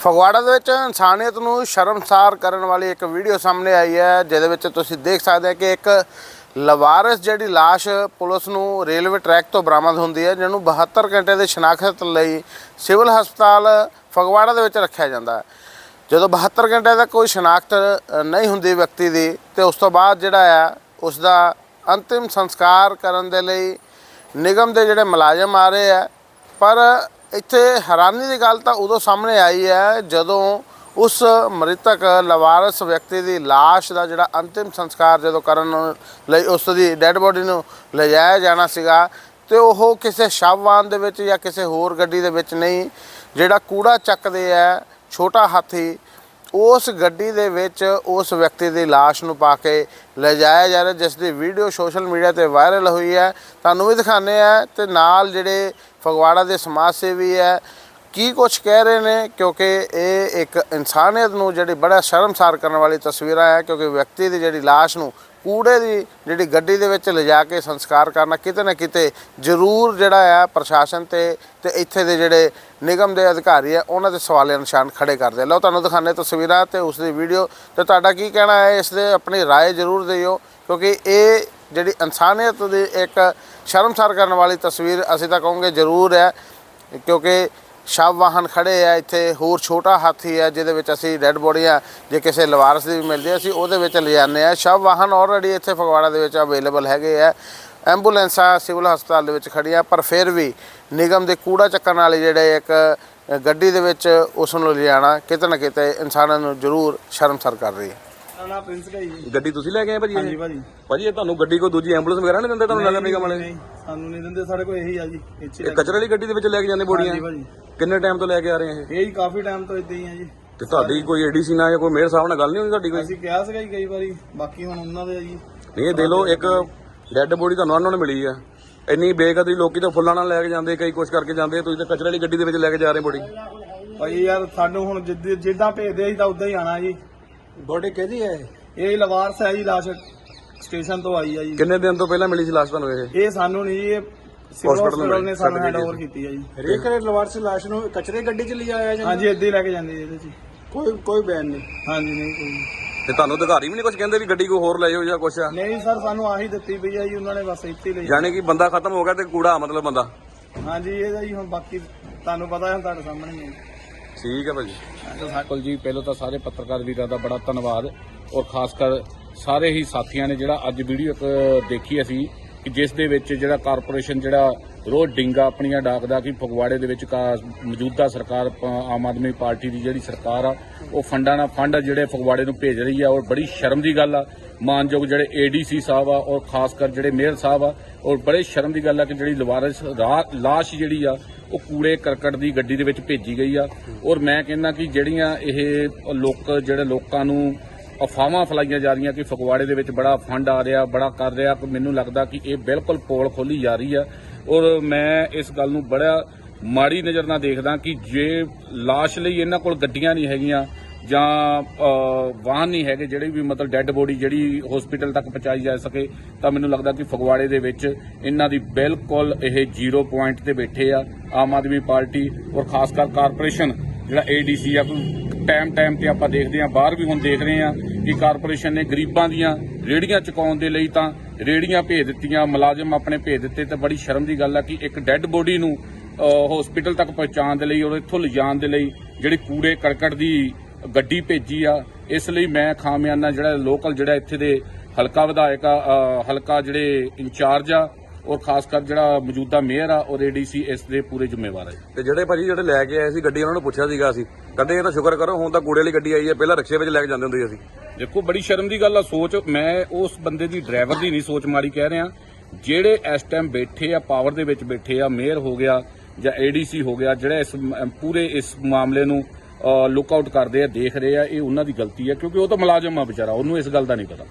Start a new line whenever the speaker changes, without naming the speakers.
ਫਗਵਾੜਾ ਦੇ ਵਿੱਚ ਇਨਸਾਨੀਅਤ ਨੂੰ ਸ਼ਰਮਸਾਰ ਕਰਨ ਵਾਲੀ ਇੱਕ ਵੀਡੀਓ ਸਾਹਮਣੇ ਆਈ ਹੈ, ਜਿਹਦੇ ਵਿੱਚ ਤੁਸੀਂ ਦੇਖ ਸਕਦੇ ਹੋ ਕਿ ਇੱਕ ਲਵਾਰਸ ਜਿਹੜੀ ਲਾਸ਼ ਪੁਲਿਸ ਨੂੰ ਰੇਲਵੇ ਟਰੈਕ ਤੋਂ ਬਰਾਮਦ ਹੁੰਦੀ ਹੈ, ਜਿਹਨੂੰ 72 ਘੰਟੇ ਦੇ ਸ਼ਨਾਖਤ ਲਈ ਸਿਵਲ ਹਸਪਤਾਲ ਫਗਵਾੜਾ ਦੇ ਵਿੱਚ ਰੱਖਿਆ ਜਾਂਦਾ ਹੈ। ਜਦੋਂ 72 ਘੰਟੇ ਦਾ ਕੋਈ ਸ਼ਨਾਖਤ ਨਹੀਂ ਹੁੰਦੀ ਵਿਅਕਤੀ ਦੀ, ਤੇ ਉਸ ਤੋਂ ਬਾਅਦ ਜਿਹੜਾ ਆ ਉਸ ਦਾ ਅੰਤਿਮ ਸੰਸਕਾਰ ਕਰਨ ਦੇ ਲਈ ਨਿਗਮ ਦੇ ਜਿਹੜੇ ਮੁਲਾਜ਼ਮ ਆ ਰਹੇ ਆ, ਪਰ ਇੱਥੇ ਹੈਰਾਨੀ ਦੀ ਗੱਲ ਤਾਂ ਉਦੋਂ ਸਾਹਮਣੇ ਆਈ ਹੈ ਜਦੋਂ ਉਸ ਮ੍ਰਿਤਕ ਲਵਾਰਸ ਵਿਅਕਤੀ ਦੀ ਲਾਸ਼ ਦਾ ਜਿਹੜਾ ਅੰਤਿਮ ਸੰਸਕਾਰ ਜਦੋਂ ਕਰਨ ਲਈ ਉਸ ਦੀ ਡੈੱਡ ਬੋਡੀ ਨੂੰ ਲਿਜਾਇਆ ਜਾਣਾ ਸੀਗਾ ਤੇ ਉਹ ਕਿਸੇ ਸ਼ਵਵਾਨ ਦੇ ਵਿੱਚ ਜਾਂ ਕਿਸੇ ਹੋਰ ਗੱਡੀ ਦੇ ਵਿੱਚ ਨਹੀਂ, ਜਿਹੜਾ ਕੂੜਾ ਚੱਕਦੇ ਆ ਛੋਟਾ ਹਾਥੀ ਉਸ ਗੱਡੀ ਦੇ ਵਿੱਚ ਉਸ ਵਿਅਕਤੀ ਦੀ ਲਾਸ਼ ਨੂੰ ਪਾ ਕੇ ਲਿਜਾਇਆ ਜਾ ਰਿਹਾ, ਜਿਸ ਦੀ ਵੀਡੀਓ ਸੋਸ਼ਲ ਮੀਡੀਆ ਤੇ ਵਾਇਰਲ ਹੋਈ ਹੈ। ਤੁਹਾਨੂੰ ਵੀ ਦਿਖਾਣੇ ਆ ਤੇ ਨਾਲ ਜਿਹੜੇ ਫਗਵਾੜਾ ਦੇ ਸਮਾਜ ਸੇਵੀ ਹੈ ਕੀ ਕੁਝ ਕਹਿ ਰਹੇ ਨੇ ਕਿਉਂਕਿ ਇਹ ਇੱਕ ਇਨਸਾਨੀਅਤ ਨੂੰ ਜਿਹੜੀ ਬੜਾ ਸ਼ਰਮਸਾਰ ਕਰਨ ਵਾਲੀ ਤਸਵੀਰਾਂ ਹੈ ਕਿਉਂਕਿ ਵਿਅਕਤੀ ਦੀ ਜਿਹੜੀ ਲਾਸ਼ ਨੂੰ ਕੂੜੇ ਦੀ ਜਿਹੜੀ ਗੱਡੀ ਦੇ ਵਿੱਚ ਲਿਜਾ ਕੇ ਸੰਸਕਾਰ ਕਰਨਾ ਕਿਤੇ ਨਾ ਕਿਤੇ ਜ਼ਰੂਰ ਜਿਹੜਾ ਹੈ ਪ੍ਰਸ਼ਾਸਨ ਤੇ ਤੇ ਇੱਥੇ ਦੇ ਜਿਹੜੇ ਨਿਗਮ ਦੇ ਅਧਿਕਾਰੀ ਆ ਉਹਨਾਂ ਦੇ ਸਵਾਲੇ ਨਿਸ਼ਾਨ ਖੜੇ ਕਰਦੇ ਆ। ਲਓ ਤੁਹਾਨੂੰ ਦਿਖਾਣੇ ਤਸਵੀਰਾਂ ਤੇ ਉਸ ਦੀ ਵੀਡੀਓ ਤੇ ਤੁਹਾਡਾ ਕੀ ਕਹਿਣਾ ਹੈ ਇਸ ਦੇ ਆਪਣੀ رائے ਜ਼ਰੂਰ ਦਿਓ ਕਿਉਂਕਿ ਇਹ ਜਿਹੜੀ ਇਨਸਾਨੀਅਤ ਦੀ ਇੱਕ ਸ਼ਰਮਸਾਰ ਕਰਨ ਵਾਲੀ ਤਸਵੀਰ ਅਸੀਂ ਤਾਂ ਕਹੋਗੇ ਜ਼ਰੂਰ ਹੈ ਕਿਉਂਕਿ ਸ਼ਵ ਵਾਹਨ ਖੜੇ ਆ ਇੱਥੇ ਹੋਰ ਛੋਟਾ ਹਾਥੀ ਹੈ ਜਿਹਦੇ ਵਿੱਚ ਅਸੀਂ ਡੈੱਡ ਬੋਡੀਆਂ ਜੇ ਕਿਸੇ ਲਵਾਰਸ ਦੀ ਵੀ ਮਿਲਦੀ ਹੈ, ਅਸੀਂ ਉਹਦੇ ਵਿੱਚ ਲਿਜਾਉਂਦੇ ਆ। ਸ਼ਵ ਵਾਹਨ ਆਲਰੇਡੀ ਇੱਥੇ ਫਗਵਾੜਾ ਦੇ ਵਿੱਚ ਅਵੇਲੇਬਲ ਹੈਗੇ ਆ। ਐਂਬੂਲੈਂਸਾਂ ਸਿਵਲ ਹਸਪਤਾਲ ਦੇ ਵਿੱਚ ਖੜੀਆਂ ਪਰ ਫਿਰ ਵੀ ਨਿਗਮ ਦੇ ਕੂੜਾ ਚੱਕਣ ਵਾਲੇ ਜਿਹੜੇ ਇੱਕ ਗੱਡੀ ਦੇ ਵਿੱਚ ਉਸ ਨੂੰ ਲਿਜਾਣਾ ਕਿਤੇ ਨਾ ਕਿਤੇ ਇਨਸਾਨਾਂ ਨੂੰ ਜ਼ਰੂਰ ਸ਼ਰਮਸਾਰ ਕਰ ਰਹੀ ਹੈ।
ਪ੍ਰਿੰਸ ਜੀ।
ਗੱਡੀ ਤੁਸੀਂ ਲੈ ਕੇ ਆਏ ਭਾਜੀ
ਹਾਂਜੀ ਭਾਜੀ।
ਭਾਜੀ ਇਹ ਤੁਹਾਨੂੰ ਗੱਡੀ ਕੋਈ ਦੂਜੀ ਐਂਬੂਲੈਂਸ ਵਗੈਰਾ ਨਹੀਂ ਦਿੰਦੇ ਤੁਹਾਨੂੰ ਨਗਰ ਨਿਗਮ ਵਾਲੇ?
ਨਹੀਂ ਸਾਨੂੰ ਨਹੀਂ ਦਿੰਦੇ ਸਾਡੇ ਕੋਲ ਇਹੀ ਆ ਜੀ ਇੱਥੇ
ਇਹ ਕਚਰੇ ਵਾਲੀ ਗੱਡੀ ਦੇ ਵਿੱਚ ਲੈ ਕੇ ਜਾਂਦੇ ਬੋਡੀਆਂ
ਹਾਂਜੀ ਭਾਜੀ।
ਕਿੰਨੇ ਟਾਈਮ ਤੋਂ ਲੈ ਕੇ ਆ ਰਹੇ ਆ ਇਹ?
ਇਹ ਹੀ ਕਾਫੀ ਟਾਈਮ ਤੋਂ ਇਦਾਂ ਹੀ ਆ ਜੀ।
ਤੇ ਤੁਹਾਡੀ ਕੋਈ ਏਡੀਸੀ ਨਾਲ ਜਾਂ ਕੋਈ ਮੇਅਰ ਸਾਹਿਬ ਨਾਲ ਗੱਲ ਨਹੀਂ ਹੋਈ ਤੁਹਾਡੀ ਕੋਈ?
ਅਸੀਂ ਕਿਹਾ ਸੀਗਾ ਜੀ ਕਈ ਵਾਰੀ ਬਾਕੀ ਹੁਣ ਉਹਨਾਂ ਦੇ ਆ ਜੀ।
ਨਹੀਂ ਇਹ ਦੇ ਲਓ ਇੱਕ ਡੈੱਡ ਬੋਡੀ ਤੁਹਾਨੂੰ ਉਹਨਾਂ ਨੂੰ ਮਿਲੀ ਆ। ਇੰਨੀ ਬੇਕਦਰੀ ਲੋਕੀ ਤਾਂ ਫੁੱਲਾਂ ਨਾਲ ਲੈ ਕੇ ਜਾਂਦੇ ਕਈ ਕੁਛ ਕਰਕੇ ਜਾਂਦੇ ਤੁਸੀਂ ਤਾਂ ਕਚਰੇ ਵਾਲੀ ਗੱਡੀ ਦੇ ਵਿੱਚ ਲੈ ਕੇ ਜਾ ਰਹੇ ਬੋਡੀ।
ਭਾਈ ਯਾਰ ਸਾਨੂੰ ਹੁਣ ਜਿੱਦ- ਜਿੱਦਾਂ ਭੇਜਦੇ ਅਸੀਂ ਤਾਂ ਉਦਾਂ ਹੀ ਆਣਾ ਜੀ।
ਬੋਡੀ ਕਿਹਦੀ ਹੈ
ਇਹ? ਲਵਾਰਸ ਹੈ ਜੀ ਲਾਸ਼ ਸਟੇਸ਼ਨ ਤੋਂ ਆਈ ਆ ਜੀ।
ਕਿੰਨੇ ਦਿਨ ਤੋਂ ਪਹਿਲਾਂ ਮਿਲੀ ਸੀ ਲਾਸ਼ ਤੁਹਾਨੂੰ ਇਹ?
ਇਹ ਸਾਨੂੰ ਨਹੀਂ ਜੀ, ਇਹ ਸਿਵਲ
Hospital
ਹਸਪਤਾਲ ਨੇ ਸਾਨੂੰ
ਛੱਡ
ਹੈਂਡ
ਕੇ
ਓਵਰ ਕੀਤੀ ਆ ਜੀ।
ਹਰੇਕ ਲਵਾਰਸ ਲਾਸ਼ ਨੂੰ ਕਚਰੇ ਗੱਡੀ 'ਚ ਲਿਜਾਇਆ ਜਾਂਦਾ
ਹਾਂਜੀ ਏਦਾਂ ਹੀ ਲੈ ਕੇ ਜਾਂਦੇ ਜੀ ਇਹਦੇ ਚ
ਕੋਈ ਕੋਈ ਬੈਨ ਨਹੀਂ।
ਹਾਂਜੀ ਨਹੀਂ ਕੋਈ
ਤੇ ਤੁਹਾਨੂੰ ਅਧਿਕਾਰੀ ਵੀ ਨਹੀਂ ਕੁਝ ਕਹਿੰਦੇ ਵੀ ਗੱਡੀ ਕੋਈ ਹੋਰ ਲੈ ਜਾਓ ਜਾਂ ਕੁਛ ਆ?
ਨਹੀਂ ਸਰ ਸਾਨੂੰ ਆਹੀ ਦਿੱਤੀ ਪਈ ਆ ਜੀ ਉਹਨਾਂ ਨੇ ਬਸ ਇੱਥੇ ਹੀ ਲਈ।
ਯਾਨੀ ਕਿ ਬੰਦਾ ਖਤਮ ਹੋ ਗਿਆ ਤੇ ਕੂੜਾ ਮਤਲਬ ਬੰਦਾ।
ਹਾਂਜੀ ਇਹਦਾ ਜੀ ਹੁਣ ਬਾਕੀ ਤੁਹਾਨੂੰ ਪਤਾ ਹੈ ਹੁਣ ਤੁਹਾਡੇ ਸਾਹਮਣੇ ਹੀ ਹੈ।
ਠੀਕ ਹੈ ਭਾਜੀ।
ਬਿਲਕੁਲ ਜੀ ਪਹਿਲਾਂ ਤਾਂ ਸਾਰੇ ਪੱਤਰਕਾਰ ਵੀਰਾਂ ਦਾ ਬੜਾ ਧੰਨਵਾਦ ਔਰ ਖਾਸ ਕਰ ਸਾਰੇ ਹੀ ਸਾਥੀਆਂ ਨੇ ਜਿਹੜਾ ਅੱਜ ਵੀਡੀਓ ਇੱਕ ਦੇਖੀ ਅਸੀਂ ਕਿ ਜਿਸ ਦੇ ਵਿੱਚ ਜਿਹੜਾ ਕਾਰਪੋਰੇਸ਼ਨ ਜਿਹੜਾ ਰੋਜ਼ ਡਿੰਗਾ ਆਪਣੀਆਂ ਡਾਕਦਾ ਕਿ ਫਗਵਾੜੇ ਦੇ ਵਿੱਚ ਕਾ- ਮੌਜੂਦਾ ਸਰਕਾਰ ਆਮ ਆਦਮੀ ਪਾਰਟੀ ਦੀ ਜਿਹੜੀ ਸਰਕਾਰ ਆ, ਉਹ ਫੰਡਾਂ ਨਾਲ ਫੰਡ ਜਿਹੜੇ ਫਗਵਾੜੇ ਨੂੰ ਭੇਜ ਰਹੀ ਆ ਔਰ ਬੜੀ ਸ਼ਰਮ ਦੀ ਗੱਲ ਆ। ਮਾਨਯੋਗ ਜਿਹੜੇ ਏਡੀਸੀ ਸਾਹਿਬ ਆ ਔਰ ਖਾਸ ਕਰ ਜਿਹੜੇ ਮੇਅਰ ਸਾਹਿਬ ਆ ਔਰ ਬੜੇ ਸ਼ਰਮ ਦੀ ਗੱਲ ਆ ਕਿ ਜਿਹੜੀ ਲਵਾਰਸ ਰਾ- ਲਾਸ਼ ਜਿਹੜੀ ਆ, ਉਹ ਕੂੜੇ ਕਰਕਟ ਦੀ ਗੱਡੀ ਦੇ ਵਿੱਚ ਭੇਜੀ ਗਈ ਆ। ਔਰ ਮੈਂ ਕਹਿੰਦਾ ਕਿ ਜਿਹੜੀਆਂ ਇਹ ਲੋਕ, ਜਿਹੜੇ ਲੋਕਾਂ ਨੂੰ ਅਫਵਾਹਾਂ ਫਲਾਈਆਂ ਜਾ ਰਹੀਆਂ ਕਿ ਫਗਵਾੜੇ ਦੇ ਵਿੱਚ ਬੜਾ ਫੰਡ ਆ ਰਿਹਾ, ਬੜਾ ਕਰ ਰਿਹਾ ਮੈਨੂੰ ਲੱਗਦਾ ਕਿ ਇਹ ਬਿਲਕੁਲ ਪੋਲ ਖੋਲੀ ਜਾ ਰਹੀ ਆ। ਔਰ ਮੈਂ ਇਸ ਗੱਲ ਨੂੰ ਬੜਾ ਮਾੜੀ ਨਜ਼ਰ ਨਾਲ ਦੇਖਦਾ ਕਿ ਜੇ ਲਾਸ਼ ਲਈ ਇਹਨਾਂ ਕੋਲ ਗੱਡੀਆਂ ਨਹੀਂ ਹੈਗੀਆਂ ਜਾਂ ਵਾਹਨ ਨਹੀਂ ਹੈਗੇ, ਜਿਹੜੇ ਵੀ ਮਤਲਬ ਡੈੱਡ ਬੋਡੀ ਜਿਹੜੀ ਹਸਪੀਟਲ ਤੱਕ ਪਹੁੰਚਾਈ ਜਾ ਸਕੇ, ਤਾਂ ਮੈਨੂੰ ਲੱਗਦਾ ਕਿ ਫਗਵਾੜੇ ਦੇ ਵਿੱਚ ਇਹਨਾਂ ਦੀ ਬਿਲਕੁਲ ਇਹ ਜ਼ੀਰੋ ਪੁਆਇੰਟ ਤੇ ਬੈਠੇ ਆ, ਆਮ ਆਦਮੀ ਪਾਰਟੀ ਔਰ ਖਾਸ ਕਰ ਕਾਰਪੋਰੇਸ਼ਨ, ਜਿਹੜਾ ਏਡੀਸੀ ਆ, ਕੋਈ ਟਾਈਮ ਟਾਈਮ ਤੇ ਆਪਾਂ ਦੇਖਦੇ ਆ, ਬਾਹਰ ਵੀ ਹੁਣ ਦੇਖ ਰਹੇ ਆ ਕਿ ਕਾਰਪੋਰੇਸ਼ਨ ਨੇ ਗਰੀਬਾਂ ਦੀਆਂ ਰੇੜੀਆਂ ਚੁਕਾਉਣ ਦੇ ਲਈ ਤਾਂ ਰੇੜੀਆਂ ਭੇਜ ਦਿੱਤੀਆਂ, ਮੁਲਾਜ਼ਮ ਆਪਣੇ ਭੇਜ ਦਿੱਤੇ, ਤੇ ਬੜੀ ਸ਼ਰਮ ਦੀ ਗੱਲ ਆ ਕਿ ਇੱਕ ਡੈੱਡ ਬੋਡੀ ਨੂੰ ਹਸਪੀਟਲ ਤੱਕ ਪਹੁੰਚਾਉਣ ਦੇ ਲਈ ਔਰ ਇੱਥੋਂ ਲਿਜਾਣ ਦੇ ਲਈ ਜਿਹੜੀ ਕੂੜੇ ਕਰਕਟ ਦੀ ਗੱਡੀ ਭੇਜੀ ਆ, ਇਸ ਲਈ ਮੈਂ ਖਾਮਿਆਨਾ ਜਿਹੜਾ ਲੋਕਲ ਜਿਹੜਾ ਇੱਥੇ ਦੇ ਹਲਕਾ ਵਿਧਾਇਕ ਆ ਹਲਕਾ ਜਿਹੜੇ ਇੰਚਾਰਜ ਆ ਔਰ ਖਾਸ ਕਰ ਜਿਹੜਾ ਮੌਜੂਦਾ ਮੇਅਰ ਆ ਔਰ ਏਡੀਸੀ ਇਸ ਦੇ ਪੂਰੇ ਜ਼ਿੰਮੇਵਾਰ ਹੈ
ਤੇ ਜਿਹੜੇ ਭਾਜੀ ਜਿਹੜੇ ਲੈ ਕੇ ਆਏ ਸੀ ਗੱਡੀ ਉਹਨਾਂ ਨੂੰ ਪੁੱਛਿਆ ਸੀਗਾ ਅਸੀਂ। ਕਹਿੰਦੇ ਇਹ ਤਾਂ ਸ਼ੁਕਰ ਕਰੋ ਹੁਣ ਤਾਂ ਕੂੜੇ ਵਾਲੀ ਗੱਡੀ ਆਈ ਹੈ ਪਹਿਲਾਂ ਰਿਕਸ਼ੇ ਵਿੱਚ ਲੈ ਕੇ ਜਾਂਦੇ ਹੁੰਦੇ ਸੀ ਅਸੀਂ।
ਦੇਖੋ ਬੜੀ ਸ਼ਰਮ ਦੀ ਗੱਲ ਆ ਸੋਚ ਮੈਂ ਉਸ ਬੰਦੇ ਦੀ ਡਰਾਈਵਰ ਦੀ ਨਹੀਂ ਸੋਚ ਮਾੜੀ ਕਹਿ ਰਿਹਾ। ਜਿਹੜੇ ਇਸ ਟਾਈਮ ਬੈਠੇ ਆ ਪਾਵਰ ਦੇ ਵਿੱਚ ਬੈਠੇ ਆ ਮੇਅਰ ਹੋ ਗਿਆ ਜਾਂ ਏਡੀਸੀ ਹੋ ਗਿਆ ਜਿਹੜਾ ਇਸ ਪੂਰੇ ਇਸ ਮਾਮਲੇ ਨੂੰ ਲੁੱਕ ਆਊਟ ਕਰਦੇ ਆ ਦੇਖ ਰਹੇ ਆ ਇਹ ਉਹਨਾਂ ਦੀ ਗਲਤੀ ਆ ਕਿਉਂਕਿ ਉਹ ਤਾਂ ਮੁਲਾਜ਼ਮ ਆ ਵਿਚਾਰਾ ਉਹਨੂੰ ਇਸ ਗੱਲ ਦਾ ਨਹੀਂ ਪਤਾ।